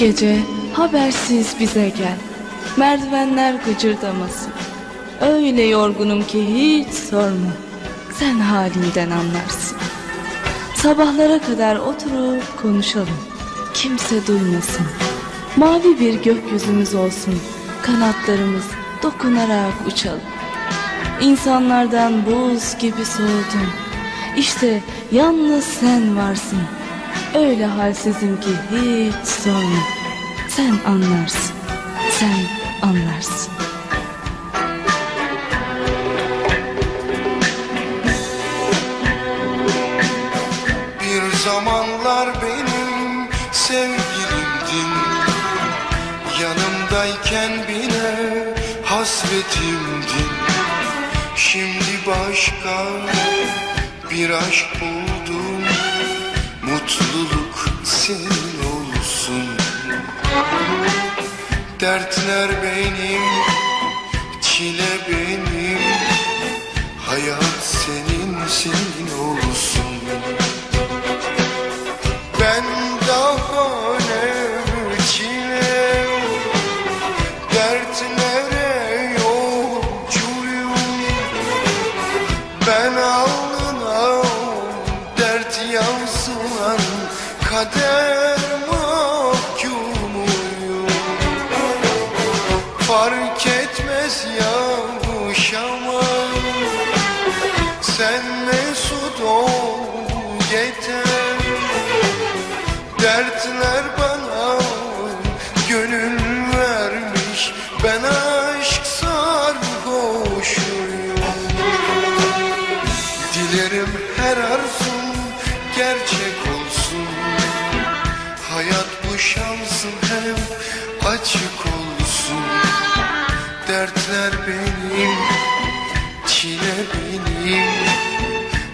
gece habersiz bize gel. Merdivenler gıcırdamasın. Öyle yorgunum ki hiç sorma. Sen halinden anlarsın. Sabahlara kadar oturup konuşalım. Kimse duymasın. Mavi bir gökyüzümüz olsun. Kanatlarımız dokunarak uçalım. İnsanlardan buz gibi soğudum. İşte yalnız sen varsın. Öyle halsizim ki hiç sorma. Sen anlarsın. Sen anlarsın. Bir zamanlar benim sevgilimdin Yanımdayken bile hasretimdin Şimdi başka bir aşk buldum Mutluluk senin olsun. Dertler benim, çile benim. Hayat senin, senin olsun. Ben daha ne çile Dertlere yolcuyum. Ben Kader mahkumuyum. Fark etmez yavuşamam Sen mesut ol yeter. Dertler bana gönül vermiş. Ben aşk sarhoşuyum. Dilerim her arzum gerçek Şansın hep açık olsun. Dertler benim, çile benim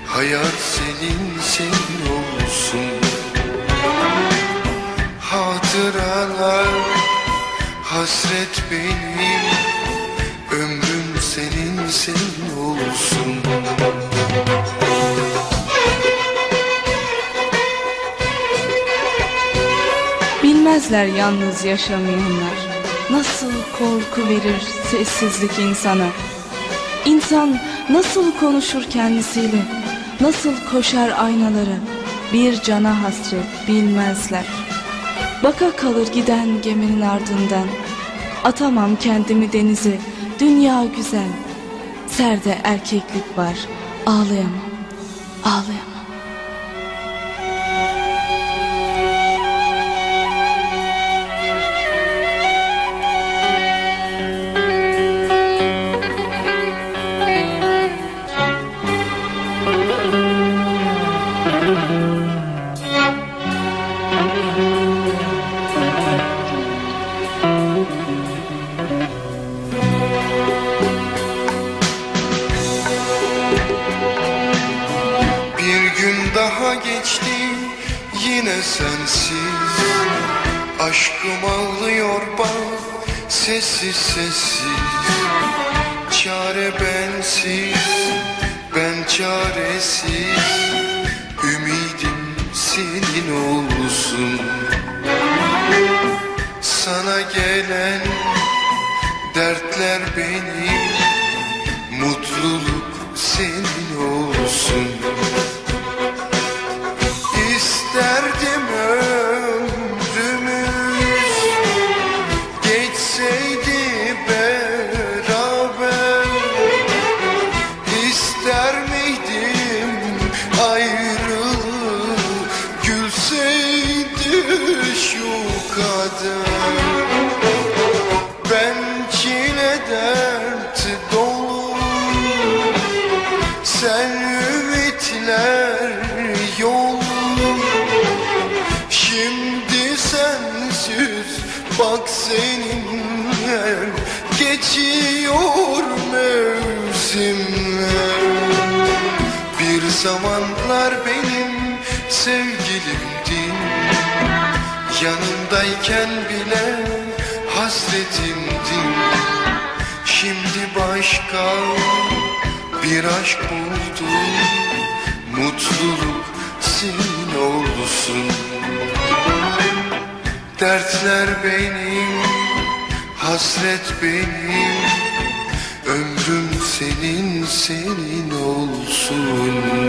Hayat senin, senin olsun. Hatıralar hasret benim Bilmezler yalnız yaşamayanlar. Nasıl korku verir sessizlik insana. İnsan nasıl konuşur kendisiyle. Nasıl koşar aynaları. Bir cana hasret bilmezler. Baka kalır giden geminin ardından. Atamam kendimi denize. Dünya güzel. Serde erkeklik var. Ağlayamam. Ağlayamam. Geçti yine sensiz. Aşkım ağlıyor bak sessiz sessiz. Çare bensiz ben çaresiz. Ümidim senin olsun Sana gelen dertler benim Mutluluk kader Ben çile dert dolu. Sen ümitler yol Şimdi sensiz bak seninle. Geçiyor mevsimler. Bir zamanlar benim sevgilimdin Yanındayken bile hasretimdin Şimdi başka bir aşk buldum. Mutluluk senin olsun. Dertler benim Hasret benim. Ömrüm senin senin olsun